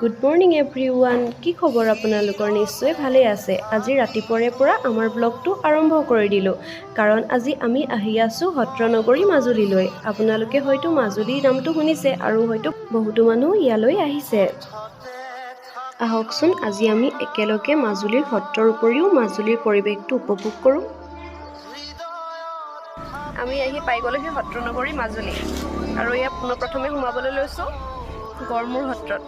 Good morning every one কি খবৰ আপোনালোকৰ? নিশ্চয় ভালেই আছে। আজি ৰাতিপুৱাৰে পৰা আমাৰ ব্লগটো আৰম্ভ কৰি দিলোঁ। কাৰণ আজি আমি আহি আছোঁ সত্ৰনগৰী মাজুলীলৈ। আপোনালোকে হয়তো মাজুলীৰ নামটো শুনিছে আৰু হয়তো বহুতো মানুহ ইয়ালৈ আহিছে। আহকচোন আজি আমি একেলগে মাজুলীৰ সত্ৰৰ উপৰিও মাজুলীৰ পৰিৱেশটো উপভোগ কৰোঁ। আমি আহি পাই গ'লোহি সত্ৰনগৰী মাজুলী। আৰু ইয়াত পোনপ্ৰথমে সোমাবলৈ লৈছোঁ গড়মূৰ সত্ৰত।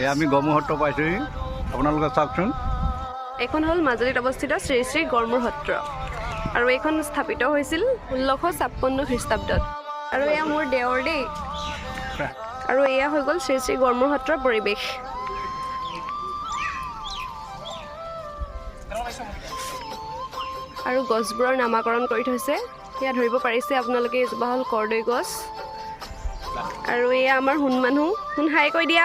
এই আমি সত্ৰ পাইছোঁহি। আপোনালোকে চাওকচোন। এইখন হ'ল মাজুলীত অৱস্থিত শ্ৰী শ্ৰী গড়মূৰ সত্ৰ আৰু এইখন স্থাপিত হৈছিল ষোল্লশ ছাপন্ন খ্ৰীষ্টাব্দত। আৰু এয়া মোৰ দেৱৰ দেই। আৰু এয়া হৈ গ'ল শ্ৰী শ্ৰী গড়মূৰ সত্ৰৰ পৰিৱেশ। আৰু গছবোৰৰ নামাকৰণ কৰি থৈছে। এয়া ধৰিব পাৰিছে আপোনালোকে এজোপা হ'ল কৰ্দৈ গছ। আৰু এয়া আমাৰ সোণ মানুহ। সোণ হাই কৈ দিয়া।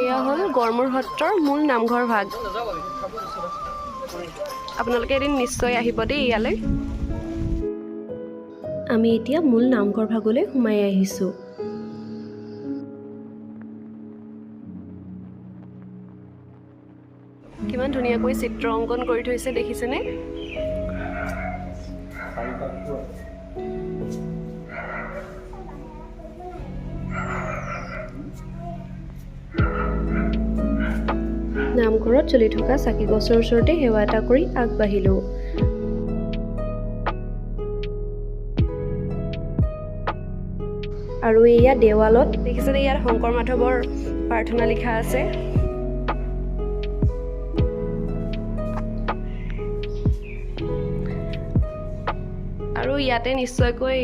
এয়া হ'ল গড়মূৰ সত্ৰৰ মূল নামঘৰ ভাগ। আপোনালোকে এদিন নিশ্চয় আহিব দেই ইয়ালৈ। আমি এতিয়া মূল নামঘৰ ভাগলৈ সোমাই আহিছোঁ। কিমান ধুনীয়াকৈ চিত্ৰ অংকন কৰি থৈছে দেখিছেনে? নামঘৰত চলি থকা চাকি গছৰ ওচৰতে সেৱা এটা কৰি আগবাঢ়িলোঁ। আৰু এয়া দেৱালত দেখিছেনে ইয়াত শংকৰ মাধৱৰ প্ৰাৰ্থনা লিখা আছে? আৰু ইয়াতে নিশ্চয়কৈ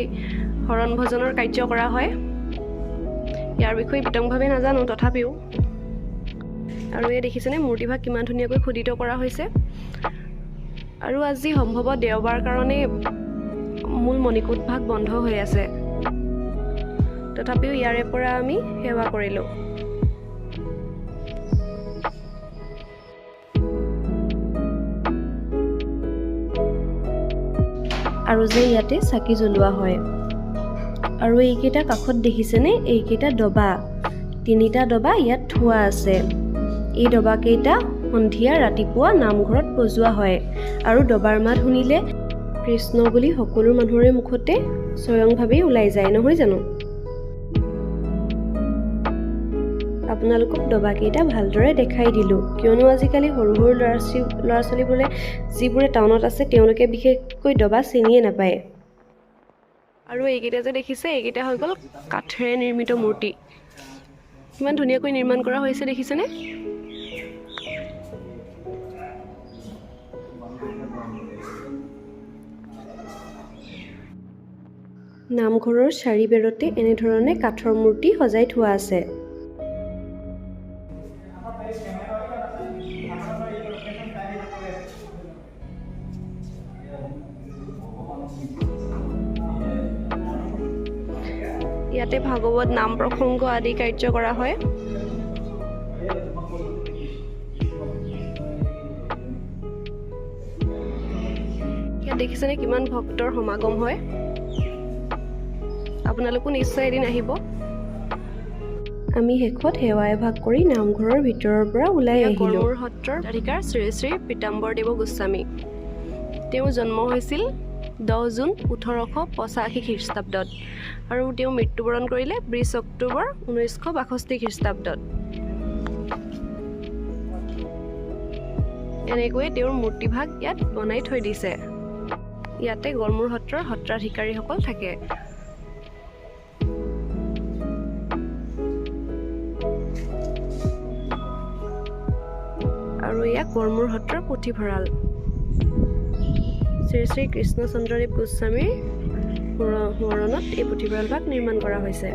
শৰণ ভজনৰ কাৰ্য কৰা হয়। ইয়াৰ বিষয়ে বিতংভাৱে নাজানো তথাপিও আৰু এই দেখিছেনে মূৰ্তিভাগ কিমান ধুনীয়াকৈ খোদিত কৰা হৈছে। আৰু আজি সম্ভৱত দেওবাৰ কাৰণে মূল মণিকূট ভাগ বন্ধ হৈ আছে। তথাপিও ইয়াৰে পৰা আমি সেৱা কৰিলোঁ। আৰু যে ইয়াতে চাকি জ্বলোৱা হয়। আৰু এইকেইটা কাষত দেখিছেনে এইকেইটা ডবা। তিনিটা ডবা ইয়াত থোৱা আছে। এই ডবাকেইটা সন্ধিয়া ৰাতিপুৱা নামঘৰত বজোৱা হয় আৰু ডবাৰ মাত শুনিলে কৃষ্ণ বুলি সকলো মানুহৰে মুখতে স্বয়ংভাৱেই ওলাই যায় নহয় জানো? আপোনালোকক ডবাকেইটা ভালদৰে দেখাই দিলোঁ। কিয়নো আজিকালি সৰু সৰু ল'ৰা ছোৱালী ল'ৰা ছোৱালীবোৰে যিবোৰে টাউনত আছে তেওঁলোকে বিশেষকৈ ডবা চিনিয়ে নাপায়। আৰু এইকেইটা যে দেখিছে এইকেইটা হৈ গ'ল কাঠেৰে নিৰ্মিত মূৰ্তি। কিমান ধুনীয়াকৈ নিৰ্মাণ কৰা হৈছে দেখিছেনে? নামঘৰৰ চাৰিবেৰতে এনেধৰণে কাঠৰ মূৰ্তি সজাই থোৱা আছে। ইয়াতে ভাগৱত নাম প্ৰসংগ আদি কাৰ্য কৰা হয়। দেখিছেনে কিমান ভক্তৰ সমাগম হয়? আপোনালোকো নিশ্চয় এদিন আহিব। আমি শেষত সেৱা এভাগ কৰি নামঘৰৰ ভিতৰৰ পৰা ওলাই আহিলোঁ। গড়মূৰ সত্ৰৰ অধিকাৰ শ্ৰী শ্ৰী পীতাম্বৰদেৱ গোস্বামী। তেওঁৰ জন্ম হৈছিল দহ জুন ওঠৰশ পঁচাশী খ্ৰীষ্টাব্দত আৰু তেওঁ মৃত্যুবৰণ কৰিলে বিছ অক্টোবৰ ঊনৈছশ বাষষ্ঠি খ্ৰীষ্টাব্দত। এনেকৈয়ে তেওঁৰ মূৰ্তিভাগ ইয়াত বনাই থৈ দিছে। ইয়াতে গড়মূৰ সত্ৰৰ সত্ৰাধিকাৰীসকল থাকে। আৰু এয়া গড়মূৰ সত্ৰৰ পুথিভঁৰাল। শ্ৰী শ্ৰী কৃষ্ণচন্দ্ৰদেৱ গোস্বামীৰ সোঁৱৰণত এই পুথিভঁৰালভাগ নিৰ্মাণ কৰা হৈছে।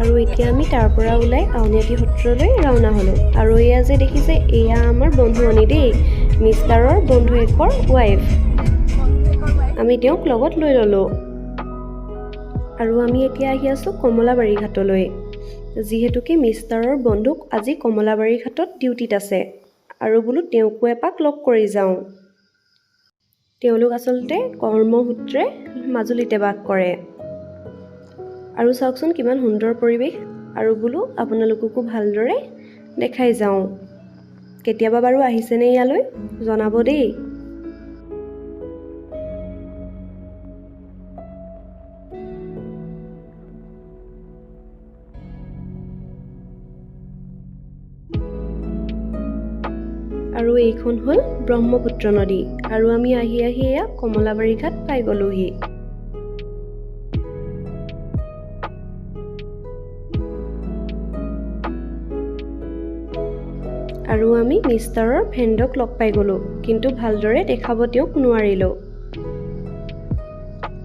আৰু এতিয়া আমি তাৰ পৰা ওলাই আউনীআটী সত্ৰলৈ ৰাওনা হ'লোঁ। আৰু এয়া যে দেখিছে এয়া আমাৰ বন্ধুৱনী দেই মিষ্টাৰৰ বন্ধুয়েকৰ ৱাইফ আমি তেওঁক লগত লৈ ল'লোঁ। আৰু আমি এতিয়া আহি আছোঁ কমলাবাৰী ঘাটলৈ। যিহেতুকে মিষ্টাৰৰ বন্ধুক আজি কমলাবাৰী ঘাটত ডিউটিত আছে আৰু বোলো তেওঁকো এপাক লগ কৰি যাওঁ। তেওঁলোক আচলতে কৰ্মসূত্ৰে মাজুলীতে বাস কৰে। আৰু চাওকচোন কিমান সুন্দৰ পৰিৱেশ আৰু বোলো আপোনালোককো ভালদৰে দেখাই যাওঁ। কেতিয়াবা বাৰু আহিছেনে ইয়ালৈ? জনাব দেই। এইখন হ'ল ব্ৰহ্মপুত্ৰ নদী আৰু আমি আহি আহি এয়া কমলাবাৰী ঘাট পাই গ'লোহি। আৰু আমি মিষ্টাৰৰ ফ্ৰেণ্ডক লগ পাই গ'লোঁ কিন্তু ভালদৰে দেখাব তেওঁক নোৱাৰিলোঁ।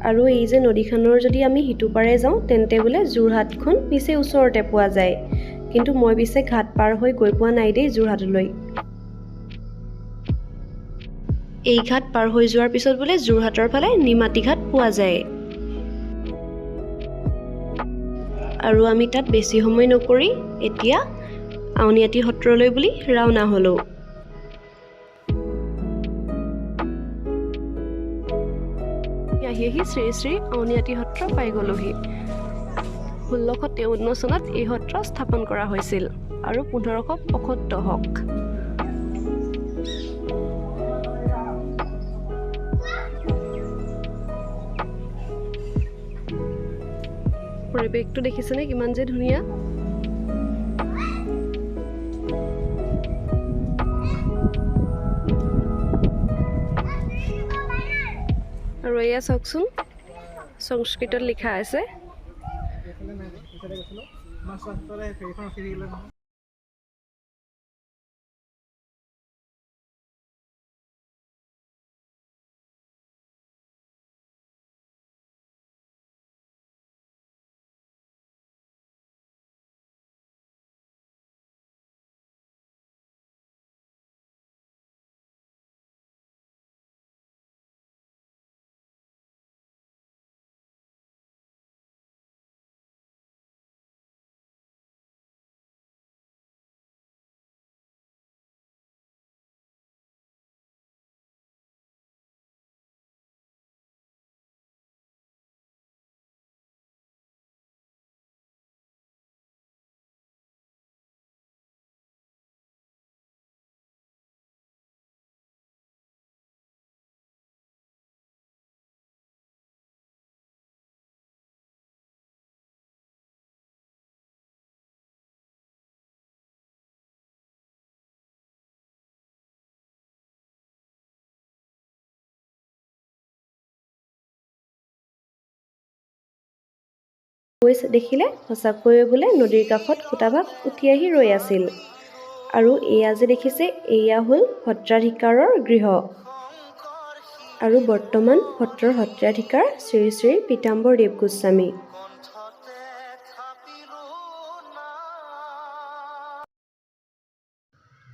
আৰু এই যে নদীখনৰ যদি আমি সিটো পাৰে যাওঁ তেন্তে বোলে যোৰহাটখন পিছে ওচৰতে পোৱা যায়। কিন্তু মই পিছে ঘাট পাৰ হৈ গৈ পোৱা নাই দেই যোৰহাটলৈ। এই ঘাট পাৰ হৈ যোৱাৰ পিছত বোলে যোৰহাটৰ ফালে নিমাতী ঘাট পোৱা যায়। আৰু আমি তাত বেছি সময় নকৰি এতিয়া আউনীআটী সত্ৰলৈ বুলি ৰাওনা হ'লোঁ। আহি আহি শ্ৰী শ্ৰী আউনীআটী সত্ৰ পাই গ'লোহি। ষোল্লশ তেৱন্ন চনত এই সত্ৰ স্থাপন কৰা হৈছিল আৰু পোন্ধৰশ পঁসত্তৰ হক। পৰিৱেশটো দেখিছেনে কিমান যে ধুনীয়া। আৰু এয়া চাওকচোন সংস্কৃতত লিখা আছে। গৈছে দেখিলে সঁচাকৈয়ে বোলে নদীৰ কাষত সূতাভাগ উঠি আহি ৰৈ আছিল। আৰু এয়া যে দেখিছে এয়া হ'ল সত্ৰাধিকাৰৰ গৃহ। আৰু বৰ্তমান সত্ৰৰ সত্ৰাধিকাৰ শ্ৰী শ্ৰী পীতাম্বৰ দেৱ গোস্বামী।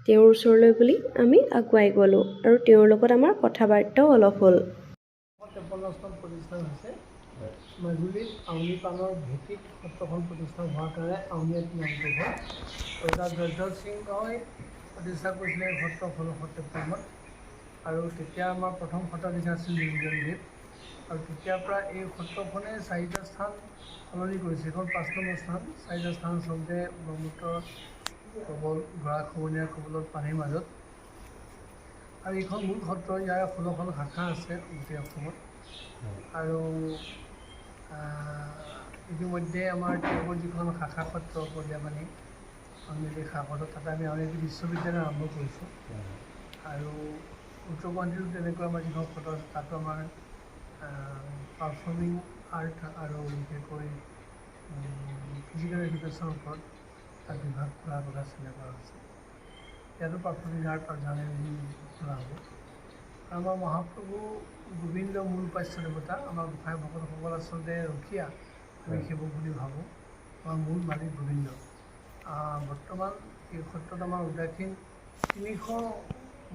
তেওঁৰ ওচৰলৈ বুলি আমি আগুৱাই গ'লোঁ আৰু তেওঁৰ লগত আমাৰ কথা বাৰ্তাও অলপ হ'ল। মাজুলীত আউনী পাণৰ ভেটিত সত্ৰখন প্ৰতিষ্ঠা হোৱাৰ কাৰণে আউনীআটী নামটো হ'ল আৰু তাত সিংহই প্ৰতিষ্ঠা কৰিছিলে সত্ৰ ষোল্লশ তেপন্নত আৰু তেতিয়া আমাৰ প্ৰথম সত্ৰাধিকাৰ আছিল নিৰঞ্জনদেৱ আৰু তেতিয়াৰ পৰা এই সত্ৰখনে চাৰিটা স্থান সলনি কৰিছে। এখন পাঁচ নম্বৰ স্থান। চাৰিটা স্থান আচলতে ব্ৰহ্মপুত্ৰ কবল গৰাখহনীয়া কবলত পানীৰ মাজত। আৰু এইখন মূল সত্ৰ। ইয়াৰ ষোল্লখন শাখা আছে গোটেই অসমত। আৰু ইতিমধ্যে আমাৰ তেওঁলোকৰ যিখন শাখা সত্ৰ কলিয়াপানী আউনীআটী শাখা সত্ৰ তাতে আমি আউনীআটী বিশ্ববিদ্যালয় আৰম্ভ কৰিছোঁ। আৰু উত্তৰ গুৱাহাটীতো তেনেকুৱা আমাৰ যিখন সত্ৰ আছে তাতো আমাৰ পাৰফৰ্মিং আৰ্ট আৰু বিশেষকৈ ফিজিকেল এডুকেশ্যনৰ ওপৰত তাত বিভাগ খোলাৰ কথা চিন্তা কৰা হৈছে ইয়াতো পাৰফৰ্মিং আৰ্ট আৰু জাৰ্নেলিজম খোলা হ'ব। আমাৰ মহাপ্ৰভু গোবিন্দ মূল উপাস্য দেৱতা আমাৰ গোসাঁই ভকতসকল আচলতে ৰখীয়া আমি সেইবোৰ বুলি ভাবোঁ। আমাৰ মূল মালিক গোবিন্দ। বৰ্তমান এই ক্ষেত্ৰত আমাৰ উদাসীন তিনিশ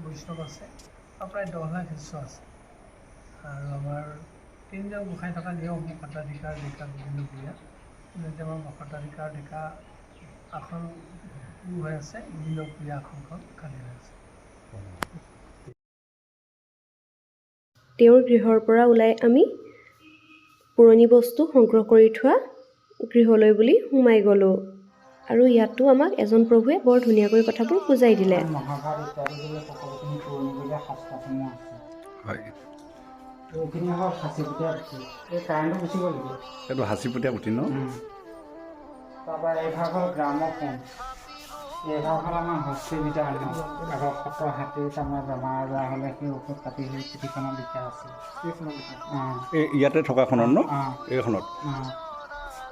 বৈষ্ণৱ আছে আৰু প্ৰায় দহ লাখ শিষ্য আছে। আৰু আমাৰ তিনিজন গোসাঁই থকা নিয়ম সত্ৰাধিকাৰ ডেকা গোবিন্দ এতিয়া আমাৰ সত্ৰাধিকাৰ ডেকা আসন হৈ আছে গোবিন্দ ভূঞা আসনখন খালী হৈ আছে। তেওঁৰ গৃহৰ পৰা ওলাই আমি পুৰণি বস্তু সংগ্ৰহ কৰি থোৱা গৃহলৈ বুলি সোমাই গ'লোঁ। আৰু ইয়াতো আমাক এজন প্ৰভুৱে বৰ ধুনীয়াকৈ কথাবোৰ বুজাই দিলে। সাঁচিপুটীয়া পুথি ন? তাৰপৰা এইভাগ হ'ল গ্ৰামফোন হ'ল আমাৰ হস্পিটেল আগৰ সত্ৰ হাতীৰ তাৰমানে বেমাৰ আজাৰ হ'লে সেই ঔষধ পাতি সেই পুথিখনত লিখা আছে। এই ইয়াতে থকাখনত ন? এইখনত। অঁ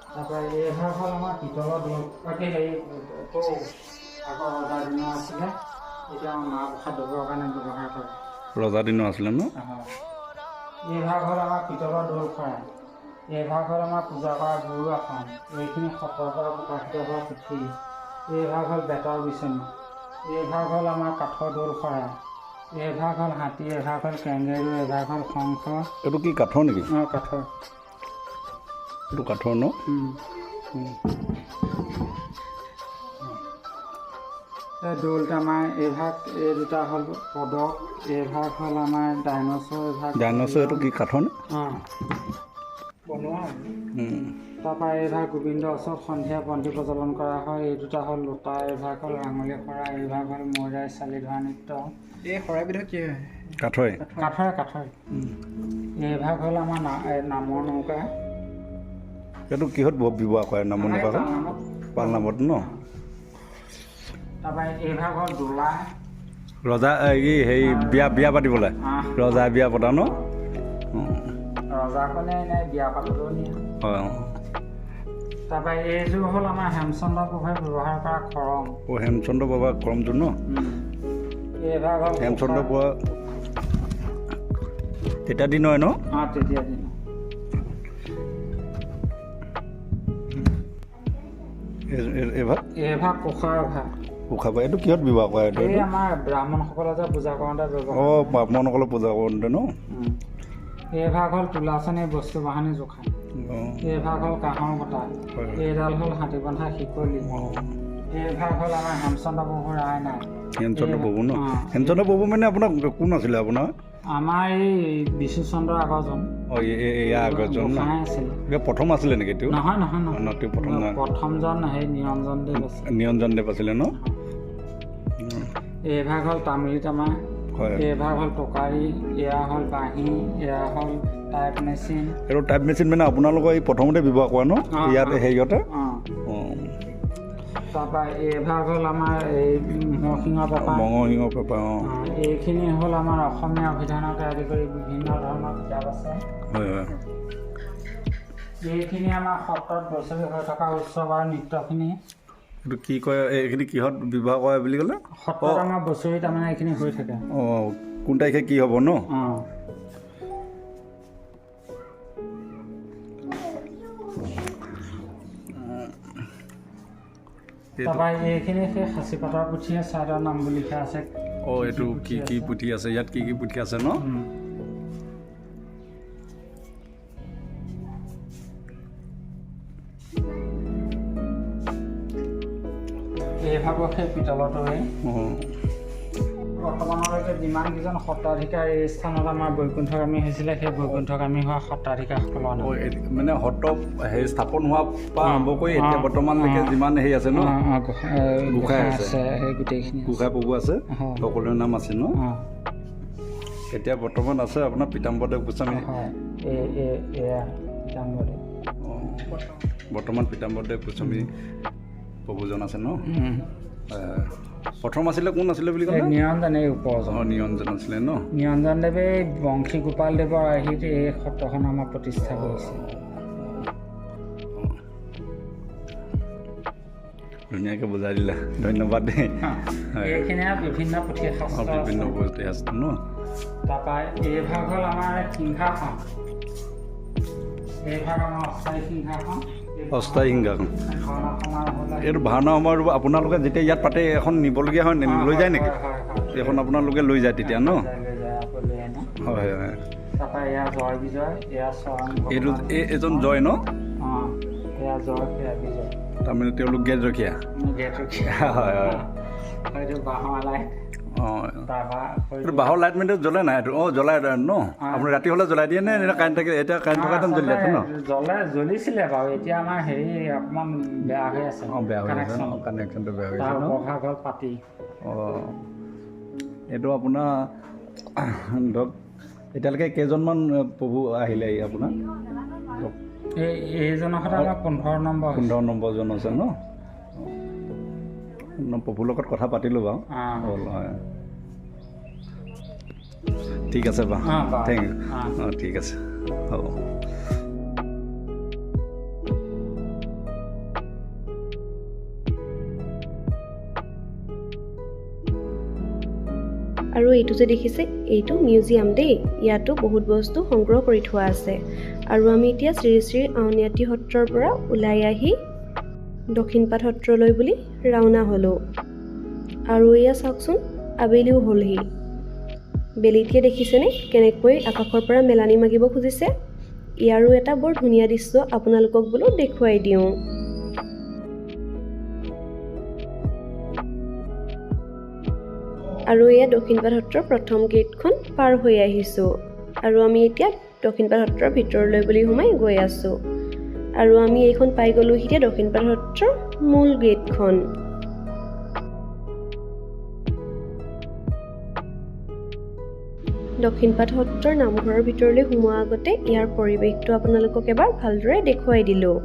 তাৰপৰা এইভাগ হ'ল আমাৰ পিতলৰ হেৰি তৌ আগৰ ৰজাৰ দিনৰ আছিলে। এতিয়া আমাৰ মাহ প্ৰসাদ ধৰিবৰ কাৰণে ব্যৱহাৰ কৰে। ৰজা দিনৰ আছিলে ন? এইভাগ হ'ল আমাৰ পিতলৰ দৌল খৰাই এইভাগ হ'ল আমাৰ পূজা কৰা গুৰু আসন। এইখিনি সত্ৰৰ পৰা প্ৰকাশিত হোৱা পুথি। এইভাগ হ'ল বেতৰ বিচনী। এইভাগ হ'ল আমাৰ কাঠৰ দৌল খৰাই এইভাগ হ'ল হাতী এভাগ হ'ল কেংগেৰু এভাগ হ'ল শংখ। এইটো কি কাঠৰ নেকি? অঁ কাঠৰ। এইটো কাঠৰ ন? এই দৌলটো আমাৰ এইভাগ এই দুটা হ'ল পদক এইভাগ হ'ল আমাৰ ডাইনছৰ এভাগ ডাইনছৰ এইটো কি কাঠৰ নে? অঁ। বনোৱা। তাৰপৰা এইভাগ গোবিন্দ ওচৰত সন্ধিয়া বন্তি প্ৰজ্বলন কৰা হয়। এই দুটা হ'ল লোটা এইভাগ হ'ল আঙুলি সৰা এইভাগ হ'ল মৈৰাই চালি ধৰা নৃত্য। এই শৰাইবিধত কি হয়? কাঠৰে? কাঠৰে কাঠৰে। এইভাগ হ'ল আমাৰ না নামৰ নৌকা। এইটো কিহত ব্যৱহাৰ কৰে নামৰ আমাৰ নৌকাখন নামত। পালনামত ন? তাৰপৰা এইভাগ হ'ল দোলা। ৰজা এই হেৰি বিয়া বিয়া পাতিবলৈ। আহ, ৰজা বিয়া পতা ন? ৰজাকনে এনে বিয়া পাতিলেও নিয়ে? হয় তাৰপৰা এইযোৰ হ'ল আমাৰ হেমচন্দ্ৰ প্ৰভুৱে ব্যৱহাৰ কৰা খৰম। অঁ হেমচন্দ্ৰ বাবা ন? এইভাগ হ'ল হেমচন্দ্ৰ তেতিয়া ন? অঁ তেতিয়া দিন। এই- এই- এইভাগ এইভাগ কোষাৰ ভাগ উশাহ পায় এইটো কিহত ব্যৱহাৰ কৰে এইটো এই আমাৰ ব্ৰাহ্মণসকলে যে পূজা কৰোঁতে ব্যৱহাৰ অঁ ব্ৰাহ্মণসকলে পূজা কৰোঁতে ন। এইভাগ হ'ল তোলাচনী বস্তু বাহানি জোখা এইভাগ হ'ল কাঁহৰ হয়। এইডাল হ'ল হাতী বন্ধা শিকলি। এইভাগ হ'ল আমাৰ হেমচন্দ্ৰ প্ৰভুৰ আইনা হেমচন্দ্ৰ প্ৰভু ন। হেমচন্দ্ৰ প্ৰভু মানে আপোনাৰ কোন আছিলে আপোনাৰ? আমাৰ এই বিষ্ণুচন্দ্ৰ আগৰজন। আছিলে। এতিয়া প্ৰথম আছিলে নেকি তেওঁ নহয় নহয় নহয়। প্ৰথম নাই। প্ৰথমজন সেই নিৰঞ্জন দেৱ আছে নিৰঞ্জন দেৱ আছিলে ন? এইভাগ হ'ল তামিলি তামা হয় এইভাগ হ'ল টকাৰী এয়া হ'ল বাঁহী এয়া হ'ল টাইপ মেচিন এইটো টাইপ মেচিন মানে আপোনালোকৰ এই প্ৰথমতে ব্যৱহাৰ কৰা ন? ইয়াত। হেৰিয়তে? তাৰপৰা এইভাগ হ'ল আমাৰ এই মৰসিংহৰ পেপা। মঙহিঙৰ পেপা অঁ। অঁ, এইখিনি হ'ল আমাৰ অসমীয়া অভিধানকে আদি কৰি বিভিন্ন ধৰণৰ কিতাপ আছে। হয় হয়। এইখিনি আমাৰ সত্ৰত বছৰি হৈ থকা উৎসৱ আৰু নৃত্যখিনি। এইটো কি কয় এইখিনি কিহত ব্যৱহাৰ কৰে বুলি ক'লে? আমাৰ বছৰি তাৰমানে এইখিনি হৈ থাকে। অঁ কোন তাৰিখে কি হ'ব ন? তাৰপৰা এইখিনি সেই সাঁচিপাতৰ পুথিয়ে ছাইডৰ নামবোৰ লিখা আছে। অঁ এইটো কি কি পুথি আছে? ইয়াত কি কি পুথি আছে ন? সেই অঁ বৰ্তমানলৈকে যিমানকেইজন সত্ৰাধিকাৰ এই স্থানত আমাৰ বৈকুণ্ঠগামী হৈছিলে সেই বৈকুণ্ঠগামী হোৱা সত্ৰাধিকাৰসকলৰ মানে সত্ৰ হেৰি স্থাপন হোৱাৰ পৰা আৰম্ভ কৰি এতিয়া বৰ্তমানলৈকে। যিমান হেৰি আছে ন গোসাঁই আছে। সেই গোটেইখিনি। গোসাঁই প্ৰভু আছে। সকলোৰে নাম আছে ন এতিয়া বৰ্তমান আছে আপোনাৰ পীতাম্বৰদেৱ গোস্বামী পিতাম্বৰদেৱ অঁ, বৰ্তমান পীতাম্বৰদেৱ গোস্বামী প্ৰভুজন আছে ন। প্ৰথম আছিলে কোন আছিলে বুলি ক'লে? নিৰঞ্জন এই ওপৰজন অঁ নিৰঞ্জন আছিলে ন? নিৰঞ্জনদেৱে বংশী গোপাল দেৱৰ আৰ্হিত এই সত্ৰখন আমাৰ প্ৰতিষ্ঠা কৰিছে। ধুনীয়াকৈ বুজাই দিলা। ধন্যবাদ দেই। হয়। এইখিনিয়ে বিভিন্ন পুথি শাস্ত্ৰ বিভিন্ন বস্তু আছে ন? তাৰপৰা এইভাগ হ'ল আমাৰ সিংহাসন। অস্থায়ী সিংহাসন অস্থায়ী সিংহাসন ভাওনা সমাৰোহ হ'লে এইটো ভাওনা সময়ত আপোনালোকে যেতিয়া ইয়াত পাতে এখন নিবলগীয়া হয় নে? লৈ যায় নেকি হয়, হয়, হয়। এইখন আপোনালোকে লৈ যায় তেতিয়া ন লৈ যায়, লৈ যায়, আকৌ লৈ আনে। হয় হয় তাৰপৰা এয়া জয় বিজয় এয়া চৰণ এইটো ভগৱান। এই এজন জয় ন অঁ এয়া জয় সেয়া বিজয় তাৰমানে তেওঁলোক গেট ৰখীয়া আমি গেট ৰখীয়া হয় হয় তাৰপৰা এইটো বাঁহৰ লাইট মেইনটো জ্বলে নাই? এইটো অঁ জ্বলাই ন? আপুনি ৰাতি হ'লে জ্বলাই দিয়ে নে? কাৰেণ্ট থাকে এতিয়া কাৰেণ্ট থকা টাইম জ্বলি আছে ন? জ্বলে জ্বলিছিলে বাৰু। এতিয়া আমাৰ হেৰি অকণমান বেয়া হৈ আছে। অঁ বেয়া হৈ আছে। কানেকশ্যনটো বেয়া হৈ আছে ন? হ'ল পাতি। অঁ। এইটো আপোনাৰ ধৰক এতিয়ালৈকে কেইজনমান প্ৰভু আহিলে আপোনাৰ? এইজনৰ সৈতে আমাৰ পোন্ধৰ নম্বৰ। পোন্ধৰ নম্বৰজন আছে ন? ন, প্ৰভুৰ লগত কথা পাতিলোঁ বাৰু। হ'ল হয়। ঠিক আছে বাৰু। থেংক ইউ অঁ। অঁ ঠিক আছে। হ'ব। আৰু এইটো যে দেখিছে এইটো মিউজিয়াম দেই। ইয়াতো বহুত বস্তু সংগ্ৰহ কৰি থোৱা আছে। আৰু আমি এতিয়া শ্ৰী শ্ৰী আউনীআটী সত্ৰৰ পৰা ওলাই আহি দক্ষিণপাট সত্ৰলৈ বুলি ৰাওনা হ'লোঁ। আৰু এয়া চাওকচোন আবেলিও হ'লহি। বেলিটিয়ে দেখিছেনে কেনেকৈ আকাশৰ পৰা মেলানি মাগিব খুজিছে? ইয়াৰো এটা বৰ ধুনীয়া দৃশ্য আপোনালোকক বোলো দেখুৱাই দিওঁ। আৰু এয়া দক্ষিণপাট সত্ৰৰ প্ৰথম গেটখন পাৰ হৈ আহিছোঁ। আৰু আমি এতিয়া দক্ষিণপাট সত্ৰৰ ভিতৰলৈ বুলি সোমাই গৈ আছোঁ। আৰু আমি এইখন পাই গ'লোহি এতিয়া দক্ষিণপাট সত্ৰৰ মূল গেটখন। দক্ষিণপাট সত্ৰৰ নামঘৰৰ ভিতৰলৈ সোমোৱাৰ আগতে ইয়াৰ পৰিৱেশটো আপোনালোকক এবাৰ ভালদৰে দেখুৱাই দিলোঁ।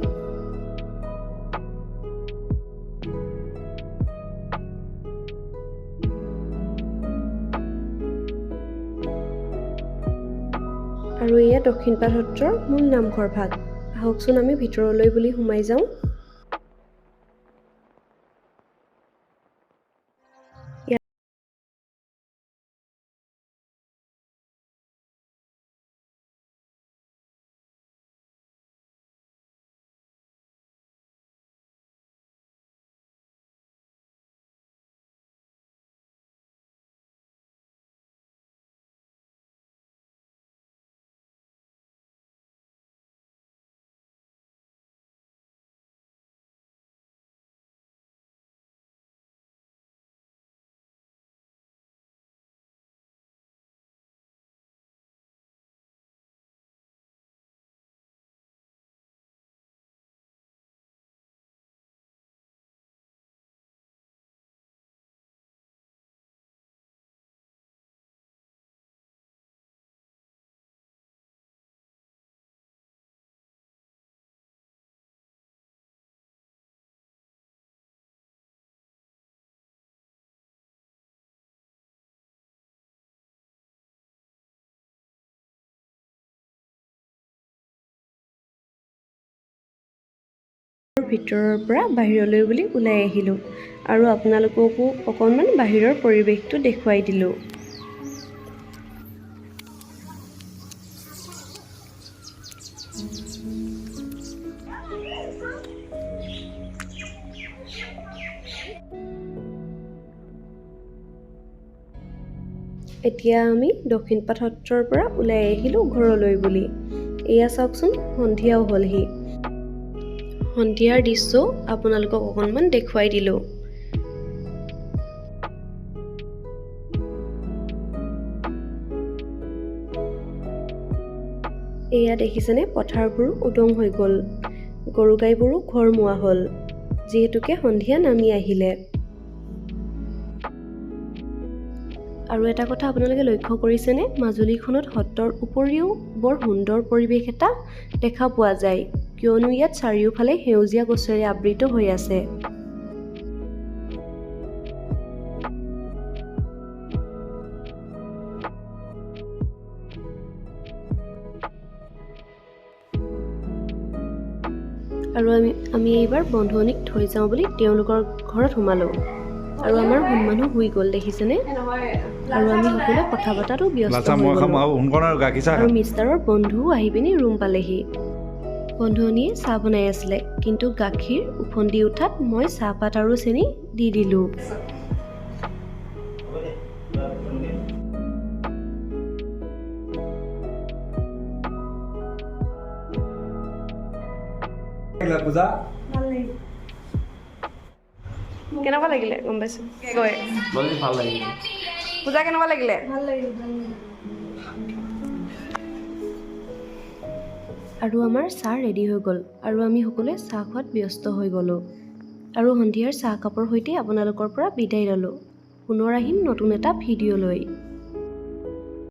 আৰু এয়া দক্ষিণপাট সত্ৰৰ মূল নামঘৰ ভাগ। আহকচোন আমি ভিতৰলৈ বুলি সোমাই যাওঁ। ভিতৰৰ পৰা বাহিৰলৈ বুলি ওলাই আহিলোঁ আৰু আপোনালোককো অকণমান বাহিৰৰ পৰিৱেশটো দেখুৱাই দিলোঁ। এতিয়া আমি দক্ষিণপাট সত্ৰৰ পৰা ওলাই আহিলোঁ ঘৰলৈ বুলি। এয়া চাওকচোন সন্ধিয়াও হ'লহি। সন্ধিয়াৰ দৃশ্যও আপোনালোকক অকণমান দেখুৱাই দিলোঁ। এয়া দেখিছেনে? পথাৰবোৰ উদং হৈ গ'ল। গৰু গাইবোৰো ঘৰমুৱা হ'ল। যিহেতুকে সন্ধিয়া নামি আহিলে। আৰু এটা কথা আপোনালোকে লক্ষ্য কৰিছেনে? মাজুলীখনত সত্ৰৰ উপৰিও বৰ সুন্দৰ পৰিৱেশ এটা দেখা পোৱা যায়। কিয়নো ইয়াত চাৰিওফালে সেউজীয়া গছেৰে আবৃত হৈ আছে। আৰু আমি আমি এইবাৰ বন্ধুনীক থৈ যাওঁ বুলি তেওঁলোকৰ ঘৰত সোমালোঁ। আৰু আমাৰ সন্মানো শুই গ'ল দেখিছেনে? আৰু আমি সকলোৱে কথা পতাতো ব্যস্ত আৰু মিষ্টাৰৰ বন্ধুও আহি পিনি ৰুম পালেহি। বন্ধুনীয়ে চাহ বনাই আছিলে কিন্তু গাখীৰ উফন্দি উঠাত মই চাহপাত আৰু চেনি দি দিলোঁ। কেনেকুৱা লাগিলে গম পাইছোঁ? গৈ। ভাল লাগিল। পূজা কেনেকুৱা লাগিলে। আৰু আমাৰ চাহ ৰেডি হৈ গ'ল আৰু আমি সকলোৱে চাহ খোৱাত ব্যস্ত হৈ গ'লোঁ। আৰু সন্ধিয়াৰ চাহ কাপৰ সৈতে আপোনালোকৰ পৰা বিদায় ল'লোঁ। পুনৰ আহিম নতুন এটা ভিডিঅ' লৈ।